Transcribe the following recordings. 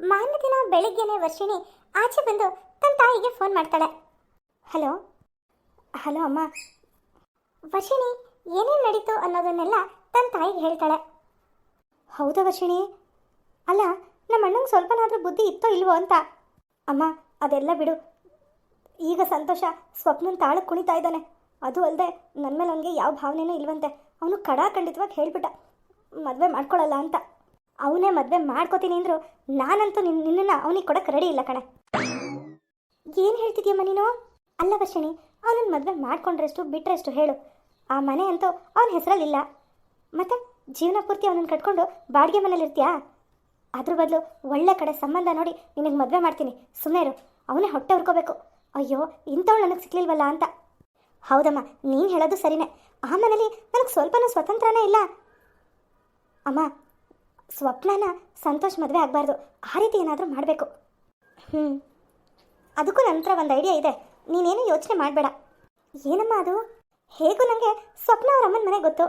ಮಾರನೇ ದಿನ ಬೆಳಿಗ್ಗೆನೆ ವರ್ಷಿಣಿ ಆಚೆ ಬಂದು ತನ್ನ ತಾಯಿಗೆ ಫೋನ್ ಮಾಡ್ತಾಳೆ. ಹಲೋ? ಹಲೋ ಅಮ್ಮ. ವರ್ಷಿಣಿ, ಏನೇನು ನಡೀತು ಅನ್ನೋದನ್ನೆಲ್ಲ ತನ್ನ ತಾಯಿಗೆ ಹೇಳ್ತಾಳೆ. ಹೌದಾ ವರ್ಷಿಣಿ? ಅಲ್ಲ, ನಮ್ಮ ಅಣ್ಣಂಗೆ ಸ್ವಲ್ಪನಾದರೂ ಬುದ್ಧಿ ಇತ್ತೋ ಇಲ್ವೋ ಅಂತ. ಅಮ್ಮ, ಅದೆಲ್ಲ ಬಿಡು. ಈಗ ಸಂತೋಷ ಸ್ವಪ್ನನ ತಾಳಕ್ಕೆ ಕುಣಿತಾ ಇದ್ದಾನೆ. ಅದು ಅಲ್ಲದೆ ನನ್ನ ಮೇಲೆ ಅವನಿಗೆ ಯಾವ ಭಾವನೆನೂ ಇಲ್ವಂತೆ. ಅವನು ಖಡಾಖಂಡಿತವಾಗಿ ಹೇಳಿಬಿಟ್ಟ. ಮದುವೆ ಮಾಡ್ಕೊಳ್ಳಲ್ಲ ಅಂತ. ಅವನೇ ಮದುವೆ ಮಾಡ್ಕೋತೀನಿ ಅಂದ್ರು ನಾನಂತೂ ನಿನ್ನ ನಿನ್ನನ್ನು ಅವನಿಗೆ ಕೊಡಕ್ಕೆ ರೆಡಿ ಇಲ್ಲ ಕಣೆ. ಏನು ಹೇಳ್ತಿದ್ಯಮ್ಮ ನೀನು? ಅಲ್ಲ ವರ್ಷಿಣಿ ಅವನನ್ನ ಮದುವೆ ಮಾಡ್ಕೊಂಡ್ರೆಷ್ಟು ಬಿಟ್ಟರೆಷ್ಟು ಹೇಳು. ಆ ಮನೆ ಅಂತೂ ಅವನ ಹೆಸರಲ್ಲಿಲ್ಲ ಮತ್ತೆ ಜೀವನ ಪೂರ್ತಿ ಅವನನ್ನು ಕಟ್ಕೊಂಡು ಬಾಡಿಗೆ ಮನೇಲಿ ಇರ್ತೀಯಾ? ಅದ್ರ ಬದಲು ಒಳ್ಳೆ ಕಡೆ ಸಂಬಂಧ ನೋಡಿ ನಿನಗೆ ಮದುವೆ ಮಾಡ್ತೀನಿ. ಸುಮ್ಮನೆ ಇರು, ಅವನೇ ಹೊಟ್ಟೆ ಹುರ್ಕೋಬೇಕು ಅಯ್ಯೋ, ಇಂಥವ್ಳು ನನಗೆ ಸಿಕ್ಲಿಲ್ವಲ್ಲ ಅಂತ. ಹೌದಮ್ಮ, ನೀನು ಹೇಳೋದು ಸರಿನೇ. ಆ ಮನೇಲಿ ನನಗೆ ಸ್ವಲ್ಪನೂ ಸ್ವತಂತ್ರನೇ ಇಲ್ಲ. ಅಮ್ಮ ಸ್ವಪ್ನನ ಸಂತೋಷ್ ಮದುವೆ ಆಗಬಾರ್ದು. ಆ ರೀತಿ ಏನಾದರೂ ಮಾಡಬೇಕು. ಹ್ಞೂ ಅದಕ್ಕೂ ನನ್ನ ಹತ್ರ ಒಂದು ಐಡಿಯಾ ಇದೆ. ನೀನೇನು ಯೋಚನೆ ಮಾಡಬೇಡ. ಏನಮ್ಮ ಅದು? ಹೇಗೂ ನನಗೆ ಸ್ವಪ್ನ ಅವ್ರ ಅಮ್ಮನ ಮನೆ ಗೊತ್ತು.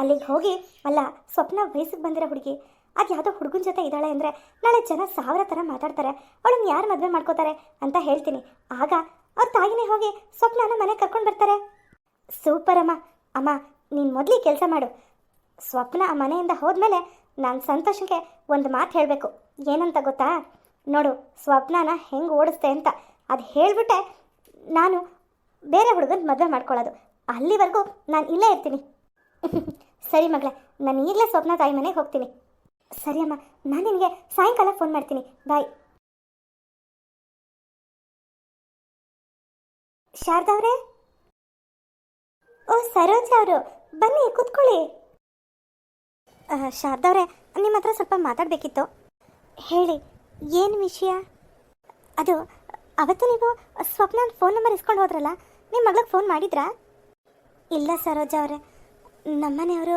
ಅಲ್ಲಿಗೆ ಹೋಗಿ, ಅಲ್ಲ, ಸ್ವಪ್ನ ವಯಸ್ಸಿಗೆ ಬಂದಿರೋ ಹುಡುಗಿ, ಅದು ಯಾವುದೋ ಹುಡುಗನ ಜೊತೆ ಇದ್ದಾಳೆ ಅಂದರೆ ನಾಳೆ ಜನ ಸಾವಿರ ಥರ ಮಾತಾಡ್ತಾರೆ. ಅವಳನ್ನ ಯಾರು ಮದುವೆ ಮಾಡ್ಕೋತಾರೆ ಅಂತ ಹೇಳ್ತೀನಿ. ಆಗ ಅವ್ರ ತಾಯಿನೇ ಹೋಗಿ ಸ್ವಪ್ನನ ಮನೆ ಕರ್ಕೊಂಡು ಬರ್ತಾರೆ. ಸೂಪರ್ ಅಮ್ಮ. ಅಮ್ಮ, ನೀನು ಮೊದಲಿಗೆ ಕೆಲಸ ಮಾಡು. ಸ್ವಪ್ನ ಆ ಮನೆಯಿಂದ ಹೋದ್ಮೇಲೆ ನಾನು ಸಂತೋಷಕ್ಕೆ ಒಂದು ಮಾತು ಹೇಳಬೇಕು. ಏನಂತ ಗೊತ್ತಾ? ನೋಡು, ಸ್ವಪ್ನನ ಹೆಂಗೆ ಓಡಿಸ್ತೆ ಅಂತ. ಅದು ಹೇಳಿಬಿಟ್ಟೆ ನಾನು ಬೇರೆ ಹುಡುಗನ ಮದುವೆ ಮಾಡ್ಕೊಳ್ಳೋದು. ಅಲ್ಲಿವರೆಗೂ ನಾನು ಇಲ್ಲೇ ಇರ್ತೀನಿ. ಸರಿ ಮಗಳೇ, ನಾನು ಈಗಲೇ ಸ್ವಪ್ನ ತಾಯಿ ಮನೆಗೆ ಹೋಗ್ತೀನಿ. ಸರಿ ಅಮ್ಮ, ನಾನು ನಿನಗೆ ಸಾಯಂಕಾಲ ಫೋನ್ ಮಾಡ್ತೀನಿ. ಬಾಯ್ ಶಾರದಾ ಅವರೇ? ಓ, ಸರೋಜ ಅವರು. ಬನ್ನಿ, ಕೂತ್ಕೊಳ್ಳಿ. ಆ, ಶಾರದಾ ಅವರೇ ನಿಮ್ಮ ಹತ್ರ ಸ್ವಲ್ಪ ಮಾತಾಡಬೇಕಿತ್ತು. ಹೇಳಿ ಏನು ವಿಷಯ? ಅದು ಅವತ್ತು ನೀವು ಸ್ವಪ್ನ ಫೋನ್ ನಂಬರ್ ಇಸ್ಕೊಂಡು ಹೋದ್ರಲ್ಲ ನಿಮ್ಮ ಮಗಳಿಗೆ ಫೋನ್ ಮಾಡಿದ್ರಾ? ಇಲ್ಲ ಸರೋಜ ಅವರೇ. ನಮ್ಮನೆಯವರು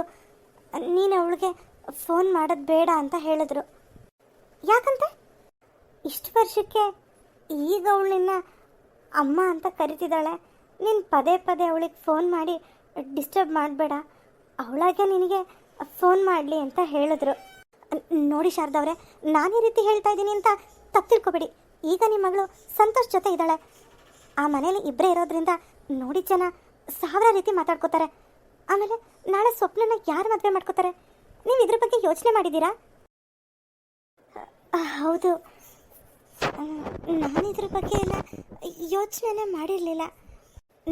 ನೀನು ಅವಳಿಗೆ ಫೋನ್ ಮಾಡೋದು ಬೇಡ ಅಂತ ಹೇಳಿದ್ರು. ಯಾಕಂತೆ? ಇಷ್ಟು ವರ್ಷಕ್ಕೆ ಈಗ ಅವಳು ಅಮ್ಮ ಅಂತ ಕರಿತಿದ್ದಾಳೆ. ನೀನು ಪದೇ ಪದೇ ಅವಳಿಗೆ ಫೋನ್ ಮಾಡಿ ಡಿಸ್ಟರ್ಬ್ ಮಾಡಬೇಡ. ಅವಳಾಗೆ ನಿನಗೆ ಫೋನ್ ಮಾಡಲಿ ಅಂತ ಹೇಳಿದ್ರು. ನೋಡಿ ಶಾರದಾ ಅವರೇ, ನಾನು ಈ ರೀತಿ ಹೇಳ್ತಾ ಇದ್ದೀನಿ ಅಂತ ತಪ್ಪು ತಿಳ್ಕೊಬೇಡಿ. ಈಗ ನಿಮ್ಮ ಮಗಳು ಸಂತೋಷ್ ಜೊತೆ ಇದ್ದಾಳೆ. ಆ ಮನೇಲಿ ಇಬ್ಬರೇ ಇರೋದ್ರಿಂದ ನೋಡಿ ಜನ ಸಾವಿರ ರೀತಿ ಮಾತಾಡ್ಕೋತಾರೆ. ಆಮೇಲೆ ನಾಳೆ ಸ್ವಪ್ನನ ಯಾರು ಮದುವೆ ಮಾಡ್ಕೋತಾರೆ? ನೀವು ಇದ್ರ ಬಗ್ಗೆ ಯೋಚನೆ ಮಾಡಿದ್ದೀರಾ? ಹೌದು. ನಾನು ಇದ್ರ ಬಗ್ಗೆ ಎಲ್ಲ ಯೋಚನೆನೇ ಮಾಡಿರಲಿಲ್ಲ.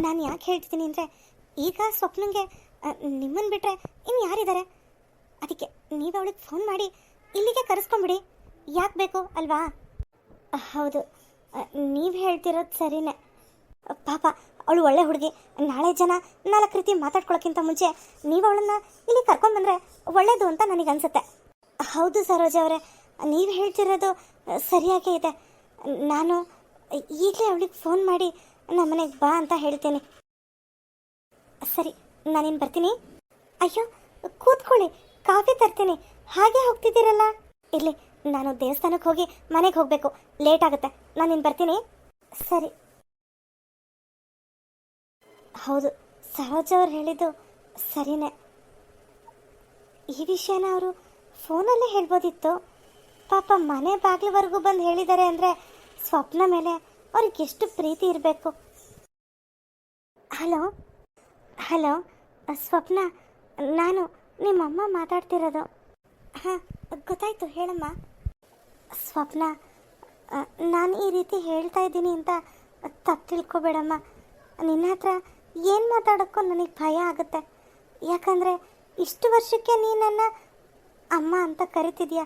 ನಾನು ಯಾಕೆ ಹೇಳ್ತಿದ್ದೀನಿ ಅಂದರೆ, ಈಗ ಸ್ವಪ್ನಂಗೆ ನಿಮ್ಮನ್ನು ಬಿಟ್ಟರೆ ಇನ್ನು ಯಾರಿದ್ದಾರೆ? ಅದಕ್ಕೆ ನೀವು ಅವಳಿಗೆ ಫೋನ್ ಮಾಡಿ ಇಲ್ಲಿಗೆ ಕರೆಸ್ಕೊಂಬಿಡಿ. ಯಾಕೆ ಬೇಕು ಅಲ್ವಾ? ಹೌದು. ನೀವು ಹೇಳ್ತಿರೋದು ಸರಿನೇ. ಪಾಪ, ಅವಳು ಒಳ್ಳೆ ಹುಡುಗಿ. ನಾಳೆ ಜನ ನಾಲ್ಕು ರೀತಿ ಮಾತಾಡ್ಕೊಳ್ಳೋಕ್ಕಿಂತ ಮುಂಚೆ ನೀವು ಅವಳನ್ನು ಇಲ್ಲಿ ಕರ್ಕೊಂಡ್ಬಂದ್ರೆ ಒಳ್ಳೇದು ಅಂತ ನನಗನ್ಸುತ್ತೆ. ಹೌದು ಸರೋಜ ಅವರೇ. ನೀವು ಹೇಳ್ತಿರೋದು ಸರಿಯಾಗೇ ಇದೆ. ನಾನು ಈಗಲೇ ಅವಳಿಗೆ ಫೋನ್ ಮಾಡಿ ನಮ್ಮನೆಗೆ ಬಾ ಅಂತ ಹೇಳ್ತೀನಿ. ಸರಿ. ನಾನಿನ್ನು ಬರ್ತೀನಿ? ಅಯ್ಯೋ, ಕೂತ್ಕೊಳ್ಳಿ, ಕಾಫಿ ತರ್ತೀನಿ. ಹಾಗೆ ಹೋಗ್ತಿದ್ದೀರಲ್ಲ? ಇರಲಿ, ನಾನು ದೇವಸ್ಥಾನಕ್ಕೆ ಹೋಗಿ ಮನೆಗೆ ಹೋಗಬೇಕು. ಲೇಟ್ ಆಗುತ್ತೆ. ನಾನೇನು ಬರ್ತೀನಿ. ಸರಿ. ಹೌದು ಸರೋಜ ಅವ್ರು ಹೇಳಿದ್ದು ಸರಿನೇ. ಈ ವಿಷಯನ ಅವರು ಫೋನಲ್ಲೇ ಹೇಳ್ಬೋದಿತ್ತು. ಪಾಪ ಮನೆ ಬಾಗಿಲವರೆಗೂ ಬಂದು ಹೇಳಿದ್ದಾರೆ ಅಂದರೆ ಸ್ವಪ್ನ ಮೇಲೆ ಅವ್ರಿಗೆ ಎಷ್ಟು ಪ್ರೀತಿ ಇರಬೇಕು. ಹಲೋ? ಹಲೋ ಸ್ವಪ್ನ, ನಾನು ನಿಮ್ಮಮ್ಮ ಮಾತಾಡ್ತಿರೋದು. ಹಾಂ, ಗೊತ್ತಾಯ್ತು, ಹೇಳಮ್ಮ. ಸ್ವಪ್ನ ನಾನು ಈ ರೀತಿ ಹೇಳ್ತಾ ಇದ್ದೀನಿ ಅಂತ ತಪ್ಪು ತಿಳ್ಕೊಬೇಡಮ್ಮ. ನಿನ್ನ ಹತ್ರ ಏನು ಮಾತಾಡೋಕ್ಕೂ ನನಗೆ ಭಯ ಆಗುತ್ತೆ. ಯಾಕಂದರೆ ಇಷ್ಟು ವರ್ಷಕ್ಕೆ ನೀ ನನ್ನ ಅಮ್ಮ ಅಂತ ಕರಿತಿದ್ಯಾ?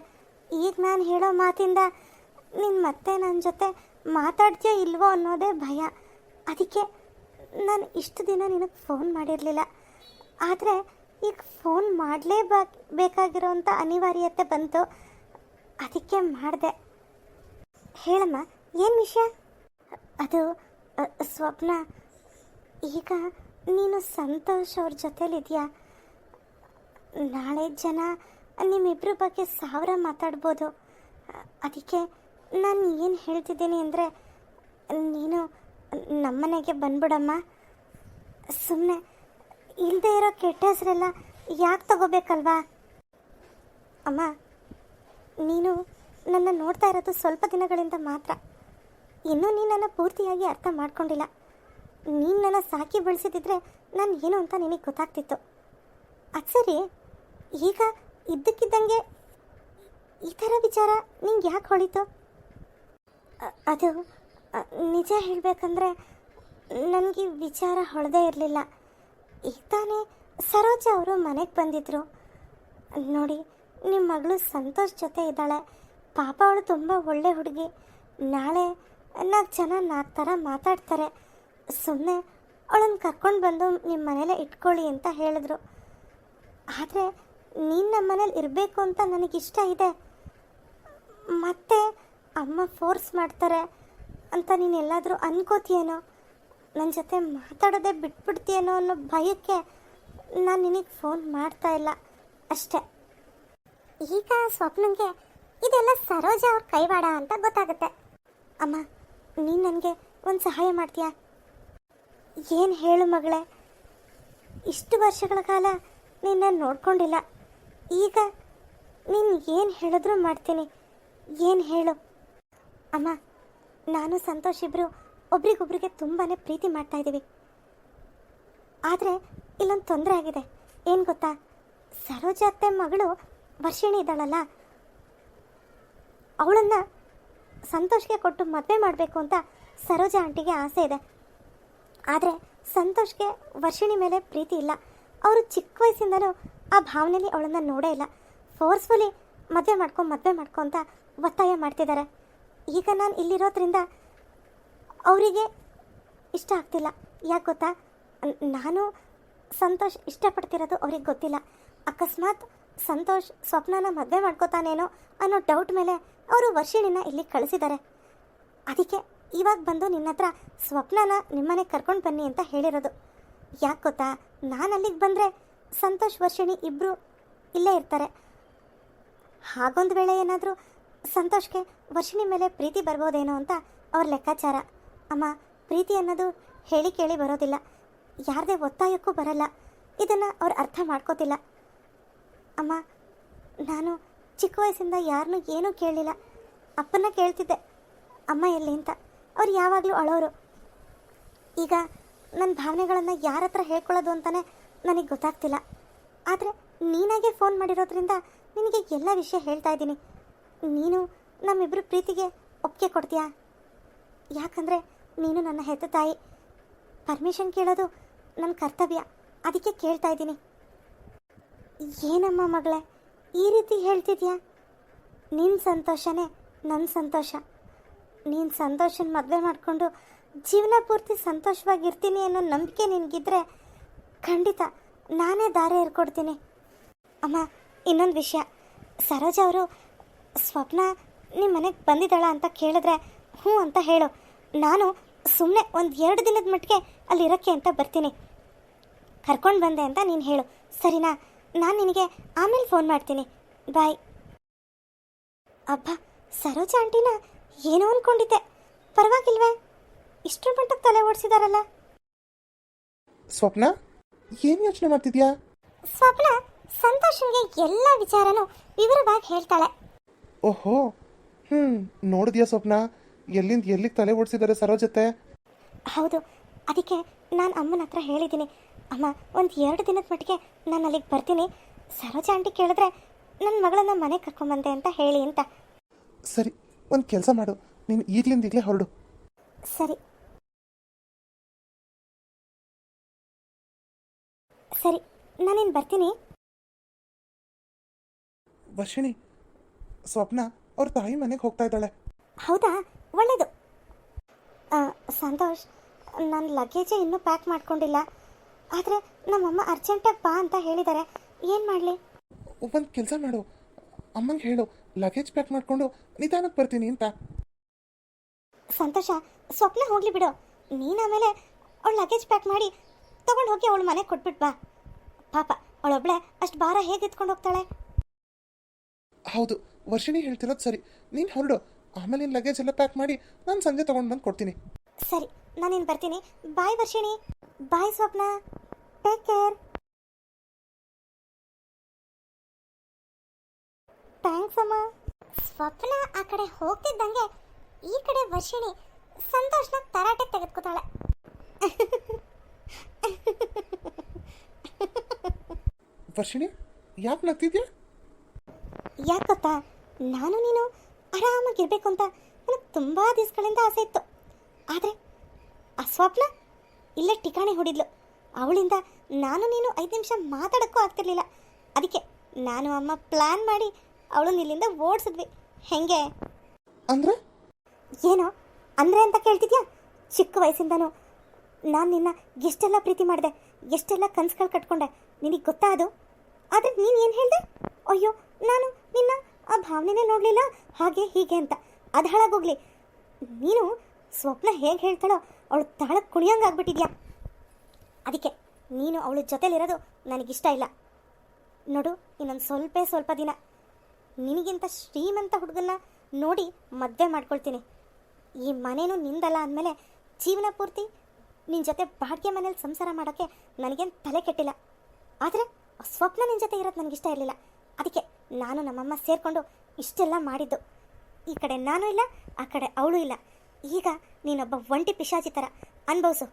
ಈಗ ನಾನು ಹೇಳೋ ಮಾತಿಂದ ನಿನ್ನ ಮತ್ತೆ ನನ್ನ ಜೊತೆ ಮಾತಾಡ್ತೀಯೋ ಇಲ್ವೋ ಅನ್ನೋದೇ ಭಯ. ಅದಕ್ಕೆ ನಾನು ಇಷ್ಟು ದಿನ ನಿನಗೆ ಫೋನ್ ಮಾಡಿರಲಿಲ್ಲ. ಆದರೆ ಈಗ ಫೋನ್ ಮಾಡಲೇಬಾ ಬೇಕಾಗಿರೋಂಥ ಅನಿವಾರ್ಯತೆ ಬಂತು. ಅದಕ್ಕೆ ಮಾಡಿದೆ. ಹೇಳಮ್ಮ, ಏನು ವಿಷಯ? ಅದು ಸ್ವಪ್ನ. ಈಗ ನೀನು ಸಂತೋಷ್ ಅವ್ರ ಜೊತೇಲಿದೆಯಾ? ನಾಳೆ ಜನ ನಿಮ್ಮಿಬ್ಬರ ಬಗ್ಗೆ ಸಾವಿರ ಮಾತಾಡ್ಬೋದು. ಅದಕ್ಕೆ ನಾನು ಏನು ಹೇಳ್ತಿದ್ದೀನಿ ಅಂದರೆ, ನೀನು ನಮ್ಮನೆಗೆ ಬಂದ್ಬಿಡಮ್ಮ. ಸುಮ್ಮನೆ ಇಲ್ಲದೆ ಇರೋ ಕೆಟ್ಟ ಹೆಸರೆಲ್ಲ ಯಾಕೆ ತಗೋಬೇಕಲ್ವಾ? ಅಮ್ಮ, ನೀನು ನನ್ನ ನೋಡ್ತಾ ಇರೋದು ಸ್ವಲ್ಪ ದಿನಗಳಿಂದ ಮಾತ್ರ. ಇನ್ನೂ ನೀನನ್ನು ನನ್ನ ಪೂರ್ತಿಯಾಗಿ ಅರ್ಥ ಮಾಡ್ಕೊಂಡಿಲ್ಲ. ನೀನು ನನ್ನ ಸಾಕಿ ಬೆಳೆಸಿದಿದ್ರೆ ನಾನು ಏನು ಅಂತ ನಿನಗೆ ಗೊತ್ತಾಗ್ತಿತ್ತು. ಅದು ಸರಿ, ಈಗ ಇದ್ದಕ್ಕಿದ್ದಂಗೆ ಈ ಥರ ವಿಚಾರ ನಿಂಗೆ ಯಾಕೆ ಹೊಳಿತು? ಅದು ನಿಜ ಹೇಳಬೇಕಂದ್ರೆ ನನಗೆ ವಿಚಾರ ಹೊಳದೇ ಇರಲಿಲ್ಲ. ಈಗ ತಾನೇ ಸರೋಜ ಅವರು ಮನೆಗೆ ಬಂದಿದ್ರು. ನೋಡಿ ನಿಮ್ಮ ಮಗಳು ಸಂತೋಷ್ ಜೊತೆ ಇದ್ದಾಳೆ. ಪಾಪ ಅವಳು ತುಂಬ ಒಳ್ಳೆ ಹುಡುಗಿ. ನಾಳೆ ನಾಲ್ಕು ಜನ ನಾಲ್ಕು ಥರ ಮಾತಾಡ್ತಾರೆ. ಸುಮ್ಮನೆ ಅವಳನ್ನು ಕರ್ಕೊಂಡು ಬಂದು ನಿಮ್ಮ ಮನೇಲೆ ಇಟ್ಕೊಳ್ಳಿ ಅಂತ ಹೇಳಿದ್ರು. ಆದರೆ ನೀನು ನಮ್ಮ ಮನೇಲಿ ಇರಬೇಕು ಅಂತ ನನಗಿಷ್ಟ ಇದೆ. ಮತ್ತೆ ಅಮ್ಮ ಫೋರ್ಸ್ ಮಾಡ್ತಾರೆ. ಅಂತ ನೀನು ಎಲ್ಲಾದರೂ ಅನ್ಕೋತೀಯೇನೋ? ನನ್ನ ಜೊತೆ ಮಾತಾಡೋದೇ ಬಿಟ್ಬಿಡ್ತೀಯೇನೋ ಅನ್ನೋ ಭಯಕ್ಕೆ ನಾನು ನಿನಗೆ ಫೋನ್ ಮಾಡ್ತಾ ಇಲ್ಲ, ಅಷ್ಟೇ. ಈಗ ಸ್ವಪ್ನಂಗೆ ಇದೆಲ್ಲ ಸರೋಜ ಅವ್ರ ಕೈವಾಡ ಅಂತ ಗೊತ್ತಾಗುತ್ತೆ. ಅಮ್ಮ, ನೀನು ನನಗೆ ಒಂದು ಸಹಾಯ ಮಾಡ್ತೀಯಾ? ಏನು ಹೇಳು ಮಗಳೇ? ಇಷ್ಟು ವರ್ಷಗಳ ಕಾಲ ನಿನ್ನ ನೋಡ್ಕೊಂಡಿಲ್ಲ. ಈಗ ನೀನು ಏನು ಹೇಳಿದ್ರೂ ಮಾಡ್ತೀನಿ. ಏನು ಹೇಳು? ಅಮ್ಮ ನಾನು ಸಂತೋಷ್ ಇಬ್ಬರು ಒಬ್ರಿಗೊಬ್ರಿಗೆ ತುಂಬಾ ಪ್ರೀತಿ ಮಾಡ್ತಾ ಇದ್ದೀವಿ. ಆದರೆ ಇಲ್ಲೊಂದು ತೊಂದರೆ ಆಗಿದೆ. ಏನು ಗೊತ್ತಾ? ಸರೋಜ ಅತ್ತೆ ಮಗಳು ವರ್ಷಿಣಿ ಇದ್ದಾಳಲ್ಲ. ಅವಳನ್ನು ಸಂತೋಷ್ಗೆ ಕೊಟ್ಟು ಮದುವೆ ಮಾಡಬೇಕು ಅಂತ ಸರೋಜ ಆಂಟಿಗೆ ಆಸೆ ಇದೆ. ಆದರೆ ಸಂತೋಷ್ಗೆ ವರ್ಷಿಣಿ ಮೇಲೆ ಪ್ರೀತಿ ಇಲ್ಲ. ಅವರು ಚಿಕ್ಕ ವಯಸ್ಸಿಂದಲೂ ಆ ಭಾವನೆಯಲ್ಲಿ ಅವಳನ್ನು ನೋಡೇ ಇಲ್ಲ. ಫೋರ್ಸ್ಫುಲಿ ಮದುವೆ ಮಾಡ್ಕೊ ಮದುವೆ ಮಾಡ್ಕೊ ಅಂತ ಒತ್ತಾಯ ಮಾಡ್ತಿದ್ದಾರೆ. ಈಗ ನಾನು ಇಲ್ಲಿರೋದ್ರಿಂದ ಅವರಿಗೆ ಇಷ್ಟ ಆಗ್ತಿಲ್ಲ. ಯಾಕೆ ಗೊತ್ತಾ? ನಾನು ಸಂತೋಷ್ ಇಷ್ಟಪಡ್ತಿರೋದು ಅವ್ರಿಗೆ ಗೊತ್ತಿಲ್ಲ. ಅಕಸ್ಮಾತ್ ಸಂತೋಷ್ ಸ್ವಪ್ನನ ಮದುವೆ ಮಾಡ್ಕೋತಾನೇನೋ ಅನ್ನೋ ಡೌಟ್ ಮೇಲೆ ಅವರು ವರ್ಷಿಣಿನ ಇಲ್ಲಿ ಕಳಿಸಿದ್ದಾರೆ ಅದಕ್ಕೆ ಇವಾಗ ಬಂದು ನಿನ್ನ ಹತ್ರ ಸ್ವಪ್ನನ ನಿಮ್ಮನೆ ಕರ್ಕೊಂಡು ಬನ್ನಿ ಅಂತ ಹೇಳಿರೋದು. ಯಾಕೆ ಗೊತ್ತಾ? ನಾನು ಅಲ್ಲಿಗೆ ಬಂದರೆ ಸಂತೋಷ್, ವರ್ಷಿಣಿ ಇಬ್ಬರು ಇಲ್ಲೇ ಇರ್ತಾರೆ. ಹಾಗೊಂದು ವೇಳೆ ಏನಾದರೂ ಸಂತೋಷ್ಗೆ ವರ್ಷಿಣಿ ಮೇಲೆ ಪ್ರೀತಿ ಬರ್ಬೋದೇನೋ ಅಂತ ಅವ್ರ ಲೆಕ್ಕಾಚಾರ. ಅಮ್ಮ, ಪ್ರೀತಿ ಅನ್ನೋದು ಹೇಳಿ ಕೇಳಿ ಬರೋದಿಲ್ಲ. ಯಾರದೇ ಒತ್ತಾಯಕ್ಕೂ ಬರಲ್ಲ. ಇದನ್ನು ಅವ್ರು ಅರ್ಥ ಮಾಡ್ಕೋತಿಲ್ಲ. ಅಮ್ಮ, ನಾನು ಚಿಕ್ಕ ವಯಸ್ಸಿಂದ ಯಾರನ್ನೂ ಏನೂ ಕೇಳಲಿಲ್ಲ ಅಪ್ಪನ ಕೇಳ್ತಿದ್ದೆ. ಅಮ್ಮ ಎಲ್ಲಿ ಅಂತ. ಅವ್ರು ಯಾವಾಗಲೂ ಅಳೋರು. ಈಗ ನನ್ನ ಭಾವನೆಗಳನ್ನು ಯಾರ ಹತ್ರ ಹೇಳ್ಕೊಳ್ಳೋದು ಅಂತಲೇ ನನಗೆ ಗೊತ್ತಾಗ್ತಿಲ್ಲ. ಆದರೆ ನೀನಾಗೆ ಫೋನ್ ಮಾಡಿರೋದ್ರಿಂದ ನಿನಗೆ ಎಲ್ಲ ವಿಷಯ ಹೇಳ್ತಾ ಇದ್ದೀನಿ. ನೀನು ನಮ್ಮಿಬ್ಬರು ಪ್ರೀತಿಗೆ ಒಪ್ಪಿಗೆ ಕೊಡ್ತೀಯಾ? ಯಾಕಂದರೆ ನೀನು ನನ್ನ ಹೆತ್ತ ತಾಯಿ. ಪರ್ಮಿಷನ್ ಕೇಳೋದು ನನ್ನ ಕರ್ತವ್ಯ. ಅದಕ್ಕೆ ಕೇಳ್ತಾ ಇದ್ದೀನಿ. ಏನಮ್ಮ ಮಗಳೇ, ಈ ರೀತಿ ಹೇಳ್ತಿದ್ಯಾ? ನಿನ್ನ ಸಂತೋಷನೇ ನನ್ನ ಸಂತೋಷ. ನೀನು ಸಂತೋಷನ ಮದುವೆ ಮಾಡಿಕೊಂಡು ಜೀವನ ಪೂರ್ತಿ ಸಂತೋಷವಾಗಿರ್ತೀನಿ ಅನ್ನೋ ನಂಬಿಕೆ ನಿನಗಿದ್ರೆ ಖಂಡಿತ ನಾನೇ ದಾರಿ ಹೇರ್ಕೊಡ್ತೀನಿ ಅಮ್ಮ, ಇನ್ನೊಂದು ವಿಷಯ. ಸರೋಜ ಅವರು ಸ್ವಪ್ನ ನಿಮ್ಮ ಮನೆಗೆ ಬಂದಿದ್ದಾಳ ಅಂತ ಕೇಳಿದ್ರೆ ಹ್ಞೂ ಅಂತ ಹೇಳು. ನಾನು ಸುಮ್ಮನೆ ಒಂದು ಎರಡು ದಿನದ ಮಟ್ಟಿಗೆ ಅಲ್ಲಿರೋಕ್ಕೆ ಅಂತ ಬರ್ತೀನಿ. ಕರ್ಕೊಂಡು ಬಂದೆ ಅಂತ ನೀನು ಹೇಳು. ಸರಿನಾ? ನಾನು ನಿನಗೆ ಆಮೇಲೆ ಫೋನ್ ಮಾಡ್ತೀನಿ. ಬಾಯ್ ಅಬ್ಬ ಸರೋಜ ಆಂಟಿನ ಏನೋ ಅಂದ್ಕೊಂಡಿದ್ದೆ ಪರವಾಗಿಲ್ವೇ? ಇಷ್ಟರ ಮಟ್ಟಕ್ಕೆ ತಲೆ ಓಡಿಸಿದಾರಲ್ಲ. ಸ್ವಪ್ನ ಏನು ಯೋಚನೆ ಮಾಡ್ತಿದ್ಯಾ? ಸ್ವಪ್ನ ಸಂತೋಷನ್ಗೆ ಎಲ್ಲ ವಿಚಾರನೂ ವಿವರವಾಗಿ ಹೇಳ್ತಾಳೆ. ಓಹೋ. ಹ್ಞೂ ನೋಡಿದ್ಯಾ ಸ್ವಪ್ನ? ಎಲ್ಲಿಂದ ಎಲ್ಲಿಗೆ ತಲೆ ಓಡಿಸಿದ್ದಾರೆ ಸರೋಜತೆ? ಹೌದು ಅದಕ್ಕೆ ನಾನು ಅಮ್ಮನ ಹತ್ರ ಹೇಳಿದ್ದೀನಿ. ಅಮ್ಮ ಒಂದು ಎರಡು ದಿನದ ಮಟ್ಟಿಗೆ ನಾನು ಅಲ್ಲಿಗೆ ಬರ್ತೀನಿ. ಸರೋಜ ಆಂಟಿ ಕೇಳಿದ್ರೆ ನನ್ನ ಮಗಳನ್ನ ಮನೆಗೆ ಕರ್ಕೊಂಬಂದೆ ಅಂತ ಹೇಳಿ ಅಂತ. ಸರಿ ಒಂದು ಕೆಲಸ ಮಾಡು. ನೀನು ಈಗ್ಲಿಂದ ಈಗಲೇ ಹೊರಡು. ಸರಿ. ಸರಿ ನಾನೇನು ಬರ್ತೀನಿ. ವರ್ಷಿಣಿ ಸ್ವಪ್ನ ಅವ್ರ ತಾಯಿ ಮನೆಗೆ ಹೋಗ್ತಾ ಇದ್ದಾಳೆ. ಹೌದಾ? ಒಳ್ಳೇದು. ಸಂತೋಷ್ ನನ್ನ ಲಗೇಜೇ ಇನ್ನೂ ಪ್ಯಾಕ್ ಮಾಡ್ಕೊಂಡಿಲ್ಲ. ಆದರೆ ನಮ್ಮಮ್ಮ ಅರ್ಜೆಂಟಾಗಿ ಬಾ ಅಂತ ಹೇಳಿದ್ದಾರೆ ಏನು ಮಾಡಲಿ? ಒಂದು ಕೆಲಸ ಮಾಡು. ಅಮ್ಮಂಗೆ ಹೇಳು ಲಗೇಜ್ ಪ್ಯಾಕ್ ಮಾಡಿಕೊಂಡು ನಿಧಾನಕ್ಕೆ ಬರ್ತೀನಿ ಅಂತ. ಸಂತೋಷ ಸ್ವಪ್ನ ಹೋಗ್ಲಿ ಬಿಡು. ನೀನು ಆಮೇಲೆ ಅವಳು ಲಗೇಜ್ ಪ್ಯಾಕ್ ಮಾಡಿ ತಗೊಂಡು ಹೋಗಿ ಅವಳು ಮನೆಗೆ ಕೊಟ್ಬಿಟ್ಟು ಬಾ. ಪಾಪ ಅವಳೊಬ್ಳೆ ಅಷ್ಟು ಭಾರ ಹೇಗೆ ಎತ್ಕೊಂಡು ಹೋಗ್ತಾಳೆ? ಹೌದು ವರ್ಷಿಣಿ ಹೇಳ್ತಿರೋದು ಸರಿ. ನೀನು ಹೊರಡು. ಆಮೇಲೆ ನಿನ್ನ ಲಗೇಜ್ ಎಲ್ಲ ಪ್ಯಾಕ್ ಮಾಡಿ ನಾನು ಸಂಜೆ ತೊಗೊಂಡು ಬಂದು ಕೊಡ್ತೀನಿ. ಸರಿ ನಾನೇನು ಬರ್ತೀನಿ. Bye Varshini. Bye Swapna. Take care thanks ಅಮ್ಮ. ಸ್ವಪ್ನ ಆ ಕಡೆ ಹೋಗ್ತಿದ್ದಂಗೆ ಈ ಕಡೆ ವರ್ಷಿಣಿ ಸಂತೋಷನ ತರಾಟೆ ತೆಗೆದುಕೊತಾಳೆ. ವರ್ಷಿಣಿ ಯಾಕೆ ನಗ್ತಿದ್ಯಾ? ಯಾಕೆ ಗೊತ್ತಾ? ನಾನು ನೀನು ಆರಾಮಾಗಿರ್ಬೇಕು ಅಂತ ನನಗೆ ತುಂಬ ದಿವಸಗಳಿಂದ ಆಸೆ ಇತ್ತು. ಆದರೆ ಆ ಸ್ವಪ್ನ ಇಲ್ಲೇ ಠಿಕಾಣಿ ಹೊಡಿದ್ಲು. ಅವಳಿಂದ ನಾನು ನೀನು ಐದು ನಿಮಿಷ ಮಾತಾಡೋಕ್ಕೂ ಆಗ್ತಿರ್ಲಿಲ್ಲ. ಅದಕ್ಕೆ ನಾನು ಅಮ್ಮ ಪ್ಲ್ಯಾನ್ ಮಾಡಿ ಅವಳು ಇಲ್ಲಿಂದ ಓಡಿಸಿದ್ವಿ. ಹೆಂಗೆ? ಅಂದ್ರೆ? ಏನೋ? ಅಂದರೆ ಅಂತ ಕೇಳ್ತಿದ್ಯಾ? ಚಿಕ್ಕ ವಯಸ್ಸಿಂದನೂ. ನಾನು ನಿನ್ನ ಎಷ್ಟೆಲ್ಲ ಪ್ರೀತಿ ಮಾಡಿದೆ ಎಷ್ಟೆಲ್ಲ ಕನ್ಸುಗಳು ಕಟ್ಕೊಂಡೆ ನಿನಗೆ ಗೊತ್ತಾ ಅದು? ಆದರೆ ನೀನು ಏನು ಹೇಳಿದೆ? ಅಯ್ಯೋ ನಾನು ನಿನ್ನ ಆ ಭಾವನೆನೇ ನೋಡಲಿಲ್ಲ? ಹಾಗೆ ಹೀಗೆ ಅಂತ. ಅದು ಹಾಳಾಗೋಗ್ಲಿ. ನೀನು ಸ್ವಪ್ನ ಹೇಗೆ ಹೇಳ್ತಾಳೋ ಅವಳು ತಾಳಕ್ಕೆ ಕುಣಿಯಂಗಾಗ್ಬಿಟ್ಟಿದ್ಯಾ ಅದಕ್ಕೆ ನೀನು ಅವಳ ಜೊತೆಲಿರೋದು ನನಗಿಷ್ಟ ಇಲ್ಲ. ನೋಡು, ಇನ್ನೊಂದು ಸ್ವಲ್ಪ ಸ್ವಲ್ಪ ದಿನ. ನಿನಗಿಂತ ಶ್ರೀಮಂತ ಹುಡುಗನ್ನ ನೋಡಿ ಮದುವೆ ಮಾಡ್ಕೊಳ್ತೀನಿ. ಈ ಮನೇನು ನಿಂದಲ್ಲ ಅಂದಮೇಲೆ ಜೀವನ ಪೂರ್ತಿ ನಿನ್ನ ಜೊತೆ ಬಾಡಿಗೆ ಮನೇಲಿ ಸಂಸಾರ ಮಾಡೋಕ್ಕೆ ನನಗೇನು ತಲೆ ಕೆಟ್ಟಿಲ್ಲ. ಆದರೆ ಸ್ವಪ್ನ ನಿನ್ನ ಜೊತೆ ಇರೋದು ನನಗಿಷ್ಟ ಇರಲಿಲ್ಲ. ಅದಕ್ಕೆ ನಾನು ನಮ್ಮಮ್ಮ ಸೇರಿಕೊಂಡು ಇಷ್ಟೆಲ್ಲ ಮಾಡಿದ್ದು. ಈ ಕಡೆ ನಾನು ಇಲ್ಲ ಆ ಕಡೆ ಅವಳು ಇಲ್ಲ. ಈಗ ನೀನೊಬ್ಬ ಒಂಟಿ ಪಿಶಾಚಿ ಥರ ಅನ್ಭವಿಸು.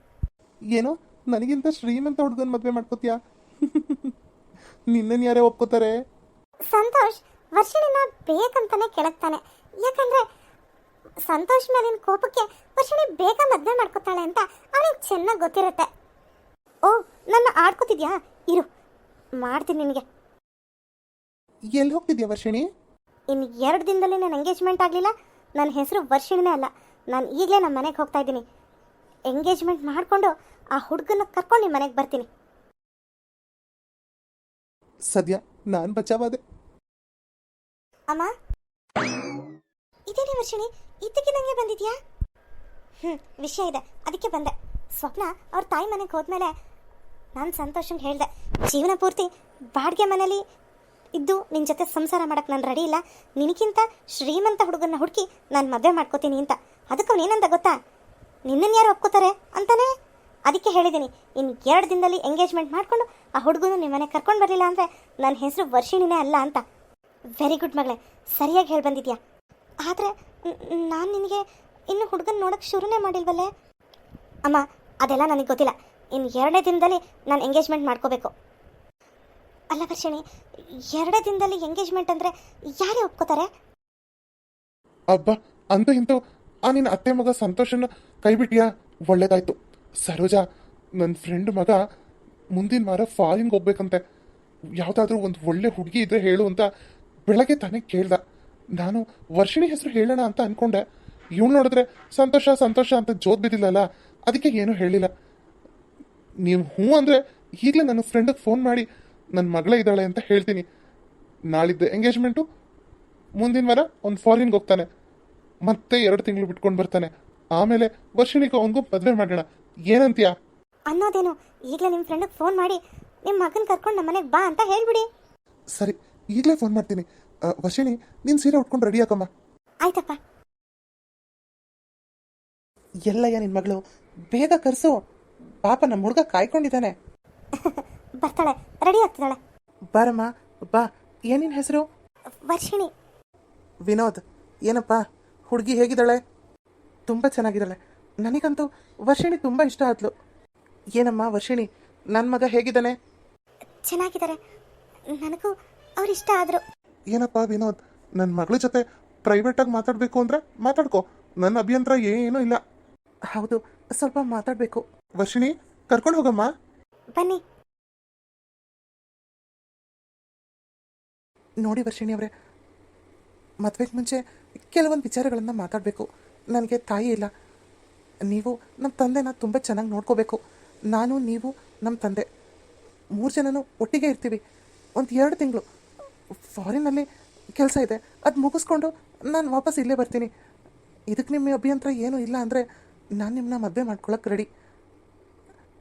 ಏನೋ? ನನಗಿಂತ ಶ್ರೀಮಂತ ಹುಡುಗನ ಮದುವೆ ಮಾಡ್ಕೋತೀಯಾ? ನಿನ್ನನ್ನು ಯಾರೇ ಒಪ್ಕೋತಾರೆ? ಸಂತೋಷ್ ವರ್ಷಿಣಿನ ಬೇಕಂತಾನೆ ಕೆಳಗ್ತಾನೆ. ಯಾಕಂದ್ರೆ ಸಂತೋಷ್ ಮೇಲಿನ ಕೋಪಕ್ಕೆ ವರ್ಷಿಣಿ ಬೇಗ ಮದ್ವೆ ಮಾಡ್ಕೊತಾಳೆ ಅಂತ ಅವನಿಗೆ ಚೆನ್ನಾಗಿ ಗೊತ್ತಿರುತ್ತೆ. ಓ ನನ್ನ ಆಡ್ಕೋತಿದ್ಯಾ? ಇರು ಮಾಡ್ತೀನಿ ನಿನಗೆ. ಎಲ್ಲಿ ಹೋಗ್ತಿದ್ಯಾ ವರ್ಷಿಣಿ? ಇನ್ನು ಎರಡು ದಿನದಲ್ಲಿ ನಾನು ಎಂಗೇಜ್ಮೆಂಟ್ ಆಗಲಿಲ್ಲ. ನನ್ನ ಹೆಸರು ವರ್ಷಿಣಿನೇ ಅಲ್ಲ. ನಾನು ಈಗಲೇ ನಮ್ಮ ಮನೆಗೆ ಹೋಗ್ತಾ ಇದ್ದೀನಿ. ಎಂಗೇಜ್ಮೆಂಟ್ ಮಾಡಿಕೊಂಡು ಆ ಹುಡುಗನ ಕರ್ಕೊಂಡು ನಿಮ್ಮ ಮನೆಗೆ ಬರ್ತೀನಿ. ಸದ್ಯ ನಾನು ಬಚಾವಾದೆ. ಅಮ್ಮ? ಇದೇನೇ ವರ್ಷಿಣಿ? ನನಗೆ ಬಂದಿದ್ಯಾ? ಹ್ಞೂ ವಿಷಯ ಇದೆ. ಅದಕ್ಕೆ ಬಂದೆ. ಸ್ವಪ್ನ ಅವ್ರ ತಾಯಿ ಮನೆಗೆ ಹೋದ್ಮೇಲೆ ನಾನು ಸಂತೋಷಂಗೆ ಹೇಳಿದೆ. ಜೀವನ ಪೂರ್ತಿ ಬಾಡಿಗೆ ಮನೇಲಿ ಇದ್ದು ನಿನ್ನ ಜೊತೆ ಸಂಸಾರ ಮಾಡಕ್ಕೆ ನಾನು ರೆಡಿ ಇಲ್ಲ. ನಿನಗಿಂತ ಶ್ರೀಮಂತ ಹುಡುಗನ್ನ ಹುಡುಕಿ ನಾನು ಮದುವೆ ಮಾಡ್ಕೋತೀನಿ ಅಂತ. ಅದಕ್ಕೆ ಅವನೇನಂತ ಗೊತ್ತಾ? ನಿನ್ನನ್ನು ಯಾರು ಒಪ್ಕೋತಾರೆ ಅಂತಾನೆ? ಅದಕ್ಕೆ ಹೇಳಿದ್ದೀನಿ ಇನ್ನು ಎರಡು ದಿನದಲ್ಲಿ ಎಂಗೇಜ್ಮೆಂಟ್ ಮಾಡಿಕೊಂಡು ಆ ಹುಡುಗನ ನಿಮ್ಮ ಮನೆಗೆ ಕರ್ಕೊಂಡು ಬರಲಿಲ್ಲ ಅಂದರೆ ನನ್ನ ಹೆಸರು ವರ್ಷಿಣಿನೇ ಅಲ್ಲ ಅಂತ. ವೆರಿ ಗುಡ್ ಮಗಳೇ, ಸರಿಯಾಗಿ ಹೇಳಿ ಬಂದಿದ್ಯಾ? ಆದರೆ ನಾನು ನಿನಗೆ ಇನ್ನು ಹುಡುಗನ ನೋಡೋಕ್ಕೆ ಶುರುನೇ ಮಾಡಿಲ್ವಲ್ಲೇ? ಅಮ್ಮ, ಅದೆಲ್ಲ ನನಗೆ ಗೊತ್ತಿಲ್ಲ. ಇನ್ನು ಎರಡನೇ ದಿನದಲ್ಲಿ ನಾನು ಎಂಗೇಜ್ಮೆಂಟ್ ಮಾಡ್ಕೋಬೇಕು. ಅಲ್ಲ ವರ್ಷಿಣಿ, ಎರಡೇ ದಿನದಲ್ಲಿ ಎಂಗೇಜ್ಮೆಂಟ್ ಅಂದ್ರೆ ಯಾರೇ ಒಪ್ಕೋತಾರೆ? ಅಬ್ಬ ಅಂತ ಇಂತು ಆ ನಿನ್ನ ಅತ್ತೆ ಮಗ ಸಂತೋಷನ ಕೈಬಿಟ್ಟಿಯಾ? ಒಳ್ಳೇದಾಯ್ತು. ಸರೋಜಾ ನನ್ನ ಫ್ರೆಂಡ್ ಮಗ ಮುಂದಿನ ವಾರ ಫಾರಿನ್ಗೆ ಹೋಗ್ಬೇಕಂತೆ. ಯಾವುದಾದ್ರೂ ಒಂದು ಒಳ್ಳೆ ಹುಡುಗಿ ಇದ್ರೆ ಹೇಳು ಅಂತ ಬೆಳಗ್ಗೆ ತಾನೇ ಕೇಳ್ದ. ನಾನು ವರ್ಷಿಣಿ ಹೆಸರು ಹೇಳೋಣ ಅಂತ ಅನ್ಕೊಂಡೆ. ಇವಳು ನೋಡಿದ್ರೆ ಸಂತೋಷ ಸಂತೋಷ ಅಂತ ಜೋತ್ ಬಿದ್ದಿಲ್ಲಲ್ಲ, ಅದಕ್ಕೆ ಏನೂ ಹೇಳಿಲ್ಲ. ನೀವು ಹ್ಞೂ ಅಂದರೆ ಈಗಲೇ ನನ್ನ ಫ್ರೆಂಡಿಗೆ ಫೋನ್ ಮಾಡಿ ನನ್ನ ಮಗಳೇ ಇದ್ದಾಳೆ ಅಂತ ಹೇಳ್ತೀನಿ. ನಾಳಿದ್ದು ಎಂಗೇಜ್ಮೆಂಟು. ಮುಂದಿನ ವಾರ ಒಂದು ಫಾರಿನ್ಗೆ ಹೋಗ್ತಾನೆ. ಮತ್ತೆ ಎರಡು ತಿಂಗಳು ಬಿಟ್ಕೊಂಡು ಬರ್ತಾನೆ. ಆಮೇಲೆ ವರ್ಷಿಣಿಗೆ ಅವನಿಗೂ ಮದುವೆ ಮಾಡೋಣ. ಏನಂತೀಯ? ಅನ್ನೋದೇನು? ಈಗಲೇ ನಿಮ್ಮ ಫ್ರೆಂಡಿಗೆ ಫೋನ್ ಮಾಡಿ ನಿಮ್ಮ ಮಗನ ಕರ್ಕೊಂಡು ನಮ್ಮ ಮನೆಗೆ ಬಾ ಅಂತ ಹೇಳ್ಬಿಡಿ. ಸರಿ ಈಗಲೇ ಫೋನ್ ಮಾಡ್ತೀನಿ. ವರ್ಷಿಣಿ ನೀನು ಸೀರೆ ಉಟ್ಕೊಂಡು ರೆಡಿ ಹಾಕಮ್ಮ. ಆಯ್ತಪ್ಪ. ಎಲ್ಲಯ್ಯ ನಿನ್ನ ಮಗಳು. ಬೇಗ ಕರೆಸು. ಪಾಪ ನಮ್ಮ ಹುಡುಗ ಕಾಯ್ಕೊಂಡಿದ್ದಾನೆ. ಬರ್ತಾಳೆ. ರೆಡಿ ಆಗ್ತಿದ್ದಾಳೆ. ಬರಮ್ಮ ಬಾ. ಏನಿನ ಹೆಸರು? ವರ್ಷಿಣಿ. ವಿನೋದ್ ಏನಪ್ಪ? ಹುಡುಗಿ ಹೇಗಿದ್ದಾಳೆ? ತುಂಬ ಚೆನ್ನಾಗಿದ್ದಾಳೆ. ನನಗಂತೂ ವರ್ಷಿಣಿ ತುಂಬ ಇಷ್ಟ ಆದ್ಲು. ಏನಮ್ಮ ವರ್ಷಿಣಿ? ನನ್ನ ಮಗ ಹೇಗಿದ್ದಾನೆ? ಚೆನ್ನಾಗಿದ್ದಾರೆ. ನನಗೂ ಅವ್ರು ಇಷ್ಟ ಆದ್ರು. ಏನಪ್ಪ ವಿನೋದ್ ನನ್ನ ಮಗಳ ಜೊತೆ ಪ್ರೈವೇಟಾಗಿ ಮಾತಾಡಬೇಕು ಅಂದ್ರೆ ಮಾತಾಡ್ಕೋ. ನನ್ನ ಅಭ್ಯಂತರ ಏನೂ ಇಲ್ಲ. ಹೌದು ಸ್ವಲ್ಪ ಮಾತಾಡಬೇಕು. ವರ್ಷಿಣಿ ಕರ್ಕೊಂಡು ಹೋಗಮ್ಮ. ಬನ್ನಿ. ನೋಡಿ ವರ್ಷಿಣಿ ಅವರೇ. ಮದುವೆಗೆ ಮುಂಚೆ ಕೆಲವೊಂದು ವಿಚಾರಗಳನ್ನು ಮಾತಾಡಬೇಕು. ನನಗೆ ತಾಯಿ ಇಲ್ಲ. ನೀವು ನಮ್ಮ ತಂದೆನ ತುಂಬ ಚೆನ್ನಾಗಿ ನೋಡ್ಕೋಬೇಕು. ನಾನು, ನೀವು ನಮ್ಮ ತಂದೆ. ಮೂರು ಜನನು ಒಟ್ಟಿಗೆ ಇರ್ತೀವಿ. ಒಂದು ಎರಡು ತಿಂಗಳು. ಫಾರಿನಲ್ಲಿ ಕೆಲಸ ಇದೆ. ಅದು ಮುಗಿಸ್ಕೊಂಡು ನಾನು ವಾಪಸ್ ಇಲ್ಲೇ ಬರ್ತೀನಿ. ಇದಕ್ಕೆ ನಿಮ್ಮ ಅಭಿಯಂತರ ಏನೂ ಇಲ್ಲ ಅಂದರೆ ನಾನು ನಿಮ್ಮನ್ನ ಮದುವೆ ಮಾಡ್ಕೊಳಕ್ಕೆ ರೆಡಿ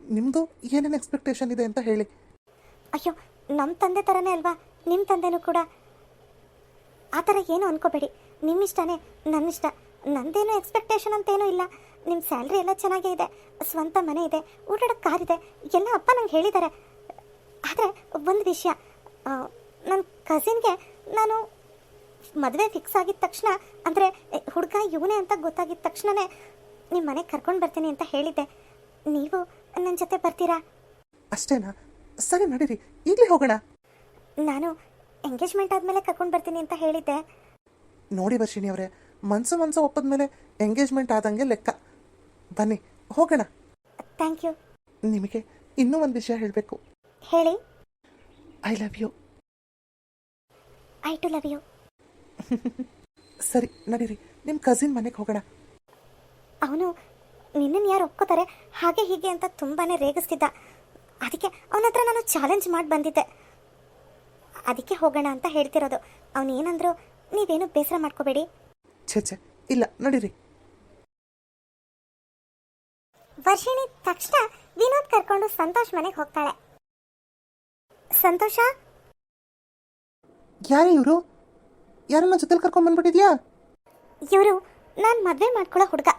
ನಿಮ್ಮದು ಏನೇನು ಎಕ್ಸ್ಪೆಕ್ಟೇಷನ್ ಇದೆ ಅಂತ ಹೇಳಿ. ಅಯ್ಯೋ ನಮ್ಮ ತಂದೆ ಥರನೇ ಅಲ್ವಾ? ನಿಮ್ಮ ತಂದೆನೂ ಕೂಡ. ಆ ಥರ ಏನೂ ಅನ್ಕೋಬೇಡಿ. ನಿಮ್ಮ ಇಷ್ಟನೇ ನನ್ನ ಇಷ್ಟ ನಂದೇನು ಎಕ್ಸ್ಪೆಕ್ಟೇಷನ್ ಅಂತೇನೂ ಇಲ್ಲ. ನಿಮ್ಮ ಸ್ಯಾಲ್ರಿ ಎಲ್ಲ ಚೆನ್ನಾಗೇ ಇದೆ ಸ್ವಂತ ಮನೆ ಇದೆ. ಓಡಾಡೋಕ್ಕೆ ಕಾರ್ ಇದೆ. ಎಲ್ಲ ಅಪ್ಪ ನಂಗೆ ಹೇಳಿದ್ದಾರೆ. ಆದರೆ ಒಂದು ವಿಷಯ ನನ್ನ ಕಸಿನ್ಗೆ ನಾನು ಮದುವೆ ಫಿಕ್ಸ್ ಆಗಿದ ತಕ್ಷಣ, ಅಂದರೆ ಹುಡುಗ ಇವನೇ ಅಂತ ಗೊತ್ತಾಗಿದ್ದ ತಕ್ಷಣವೇ ನಿಮ್ಮ ಮನೆಗೆ ಕರ್ಕೊಂಡು ಬರ್ತೀನಿ ಅಂತ ಹೇಳಿದ್ದೆ. ನೀವು ನನ್ನ ಜೊತೆ ಬರ್ತೀರಾ? ಅಷ್ಟೇನಾ? ಸರಿ ನಡೀರಿ ಈಗಲೇ ಹೋಗೋಣ. ನಾನು ಎಂಗೇಜ್ಮೆಂಟ್ ಆದಮೇಲೆ ಕರ್ಕೊಂಡು ಬರ್ತೀನಿ ಅಂತ ಹೇಳಿದ್ದೆ. ನೋಡಿ ವರ್ಷಿಣಿ ಅವರೇ ಮನ್ಸು ಮನ್ಸು ಒಪ್ಪದ ಮೇಲೆ ಎಂಗೇಜ್ಮೆಂಟ್ ಆದಂಗೆ ಲೆಕ್ಕ. ಬನ್ನಿ ಹೋಗೋಣ. ಥ್ಯಾಂಕ್ ಯು ನಿಮಗೆ ಇನ್ನೂ ಒಂದು ವಿಷಯ ಹೇಳಬೇಕು. ಹೇಳಿ. I love you I too love you ಸರಿ ನಡೀರಿ. ನಿಮ್ಮ ಕಸಿನ್ ಮನೆಗೆ ಹೋಗೋಣ. ಅವನು ನಿನ್ನನ್ನು ಯಾರು ಒಪ್ಕೋತಾರೆ? ಹಾಗೆ ಹೀಗೆ ಅಂತ ತುಂಬಾ ರೇಗಿಸ್ತಿದ್ದ. ಅದಕ್ಕೆ ಅವನ ಹತ್ರ ನಾನು ಚಾಲೆಂಜ್ ಮಾಡಿ ಬಂದಿದ್ದೆ ಅದಕ್ಕೆ ಹೋಗೋಣ ಅಂತ ಹೇಳ್ತಿರೋದು. ಅವನು ಏನಂದ್ರು ನೀವೇನು ಬೇಸರ ಮಾಡ್ಕೋಬೇಡಿ. ಛೇ ಛೇ ಇಲ್ಲ ನಡೀರಿ. ವರ್ಷಿಣಿ ತಕ್ಷಣ ವಿನೋದ್ ಕರ್ಕೊಂಡು ಸಂತೋಷ್ ಮನೆಗೆ ಹೋಗ್ತಾಳೆ. ಸಂತೋಷ? ಯಾರೇ ಇವರು? ಯಾರನ್ನ ಜೊತೆಲಿ ಕರ್ಕೊಂಬಂದ್ಬಿಟ್ಟಿದ್ಯಾ ಇವರು ನಾನು ಮದುವೆ ಮಾಡ್ಕೊಳ್ಳೋ ಹುಡುಗ.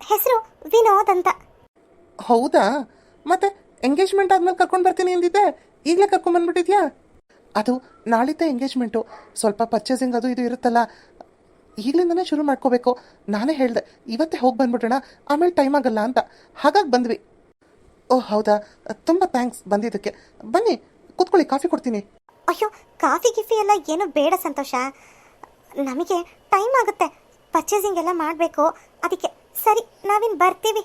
ಹೆಸರು ವಿನೋದ್ ಅಂತ. ಹೌದಾ? ಮತ್ತೆ ಎಂಗೇಜ್ಮೆಂಟ್ ಆದ್ಮೇಲೆ ಕರ್ಕೊಂಡು ಬರ್ತೀನಿ ಅಂದಿದ್ದೆ. ಈಗಲೇ ಕರ್ಕೊಂಬಂದ್ಬಿಟ್ಟಿದ್ಯಾ ಅದು ನಾಳಿದ್ದ ಎಂಗೇಜ್ಮೆಂಟು ಸ್ವಲ್ಪ ಪರ್ಚೇಸಿಂಗ್ ಅದು ಇದು ಇರುತ್ತಲ್ಲ. ಈಗಲಿಂದನೇ ಶುರು ಮಾಡ್ಕೋಬೇಕು. ನಾನೇ ಹೇಳಿದೆ ಇವತ್ತೇ ಹೋಗಿ ಬಂದ್ಬಿಡೋಣ ಆಮೇಲೆ ಟೈಮ್ ಆಗಲ್ಲ ಅಂತ. ಹಾಗಾಗಿ ಬಂದ್ವಿ. ಓಹ್ ಹೌದಾ? ತುಂಬ ಥ್ಯಾಂಕ್ಸ್ ಬಂದಿದ್ದಕ್ಕೆ. ಬನ್ನಿ ಕೂತ್ಕೊಳ್ಳಿ ಕಾಫಿ ಕೊಡ್ತೀನಿ. ಅಯ್ಯೋ ಕಾಫಿ ಗಿಫಿ ಎಲ್ಲ ಏನು ಬೇಡ ಸಂತೋಷ. ನಮಗೆ ಟೈಮ್ ಆಗುತ್ತೆ. ಪರ್ಚೇಸಿಂಗ್ ಎಲ್ಲ ಮಾಡಬೇಕು. ಅದಕ್ಕೆ ಸರಿ ನಾವಿನ್ ಬರ್ತೀವಿ.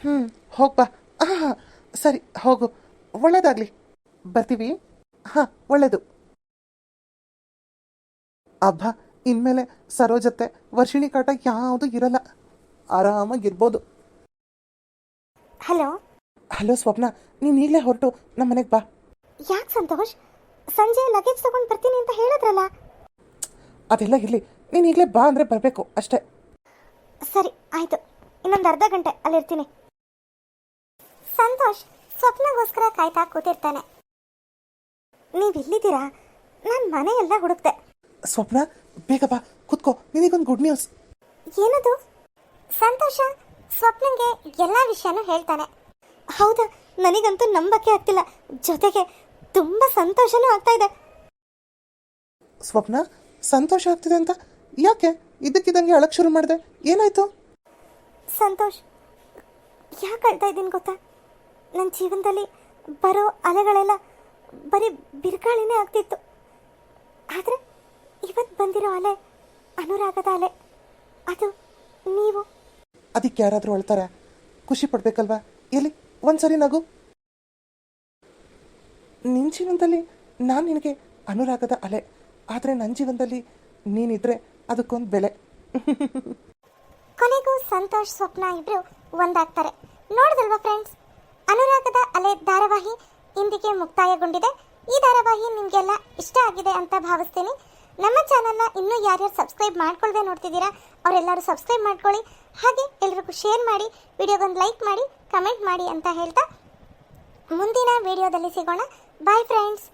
ಹ್ಞೂ ಹೋಗ್ಬಾ ಹಾಂ ಹಾಂ ಸರಿ ಹೋಗು. ಒಳ್ಳೇದಾಗಲಿ. ಬರ್ತೀವಿ? ಹಾಂ ಒಳ್ಳೆದು. ಅಬ್ಬ ಇನ್ಮೇಲೆ ಸರೋಜತೆ ವರ್ಷಿಣಿ ಕಾಟ ಯಾವುದು ಇರಲ್ಲ. ಆರಾಮಾಗಿರ್ಬೋದು. ಹಲೋ? ಹಲೋ ಸ್ವಪ್ನ ನೀನು ಈಗಲೇ ಹೊರಟು ನಮ್ಮ ಮನೆಗೆ ಬಾ. ಯಾಕೆ ಸಂತೋಷ್? ಸಂಜೆ ಲಗೇಜ್ ತಗೊಂಡು ಬರ್ತೀನಿ ಅಂತ ಹೇಳಿದ್ರಲ್ಲ. ಅದೆಲ್ಲ ಇರಲಿ ನೀನು ಈಗಲೇ ಬಾ ಅಂದರೆ ಬರಬೇಕು ಅಷ್ಟೇ. ಸರಿ ಆಯ್ತು. ಇನ್ನೊಂದು ಅರ್ಧ ಗಂಟೆ ಅಲ್ಲಿರ್ತೀನಿ. ಸಂತೋಷ್ ಸ್ವಪ್ನಗೋಸ್ಕರ ಕಾಯ್ತಾ ಕೂತಿರ್ತಾನೆ. ನೀವು ಇಲ್ಲಿದ್ದೀರಾ? ನಾನು ಮನೆ ಎಲ್ಲ ಹುಡುಕ್ತೆ ಸ್ವಪ್ನ ಬೇಗ ಬಾ ಕುತ್ಕೋ ನಿನಗೊಂದು ಗುಡ್ ನ್ಯೂಸ್ ಏನದು? ಸಂತೋಷ? ಸ್ವಪ್ನಂಗೆ ಎಲ್ಲ ವಿಷಯನೂ ಹೇಳ್ತಾನೆ. ಹೌದಾ? ನನಗಂತೂ ನಂಬಕ್ಕೆ ಆಗ್ತಿಲ್ಲ. ಜೊತೆಗೆ ತುಂಬಾ ಸಂತೋಷನೂ ಆಗ್ತಾ ಇದೆ. ಸ್ವಪ್ನ ಸಂತೋಷ ಆಗ್ತಿದೆ ಅಂತ ಯಾಕೆ ಇದ್ದಕ್ಕಿದ್ದಂಗೆ ಅಳಕ್ ಶುರು ಮಾಡಿದೆ? ಏನಾಯ್ತು? ಸಂತೋಷ್ ಯಾಕೆ ಅಳ್ತಾ ಇದ್ದೀನಿ ಗೊತ್ತಾ? ನನ್ನ ಜೀವನದಲ್ಲಿ ಬರೋ ಅಲೆಗಳೆಲ್ಲ ಬರೀ ಬಿರುಗಾಳಿನೇ ಆಗ್ತಿತ್ತು. ಆದರೆ ಇವತ್ತು ಬಂದಿರೋ ಅಲೆ ಅನುರಾಗದ ಅಲೆ. ಅದು ನೀವು. ಅದಕ್ಕೆ ಯಾರಾದರೂ ಅಳ್ತಾರೆ? ಖುಷಿ ಪಡ್ಬೇಕಲ್ವಾ? ಎಲ್ಲಿ ಒಂದ್ಸರಿ ನಗು. ನಿನ್ನ ಜೀವನದಲ್ಲಿ ನಾನು ನಿನಗೆ ಅನುರಾಗದ ಅಲೆ. ಆದರೆ ನನ್ನ ಜೀವನದಲ್ಲಿ ನೀನಿದ್ರೆ ಅದಕ್ಕೊಂದು ಬೆಲೆ. ಕೊನೆಗೂ ಸಂತೋಷ್ ಸ್ವಪ್ನ ಇಬ್ರು ಒಂದಾಗ್ತಾರೆ. ನೋಡಿದಲ್ವಾ ಫ್ರೆಂಡ್ಸ್ ಅನುರಾಗದ ಅಲೆ ಧಾರಾವಾಹಿ ಇಂದಿಗೆ ಮುಕ್ತಾಯಗೊಂಡಿದೆ. ಈ ಧಾರಾವಾಹಿ ನಿಮಗೆಲ್ಲ ಇಷ್ಟ ಆಗಿದೆ ಅಂತ ಭಾವಿಸ್ತೀನಿ. ನಮ್ಮ ಚಾನಲ್ನ ಇನ್ನೂ ಯಾರ್ಯಾರು ಸಬ್ಸ್ಕ್ರೈಬ್ ಮಾಡ್ಕೊಳ್ದೆ ನೋಡ್ತಿದ್ದೀರಾ, ಅವರೆಲ್ಲರೂ ಸಬ್ಸ್ಕ್ರೈಬ್ ಮಾಡ್ಕೊಳ್ಳಿ. ಹಾಗೆ ಎಲ್ರಿಗೂ ಶೇರ್ ಮಾಡಿ, ವಿಡಿಯೋಗೊಂದು ಲೈಕ್ ಮಾಡಿ ಕಮೆಂಟ್ ಮಾಡಿ ಅಂತ ಹೇಳ್ತಾ ಮುಂದಿನ ವಿಡಿಯೋದಲ್ಲಿ ಸಿಗೋಣ. Bye friends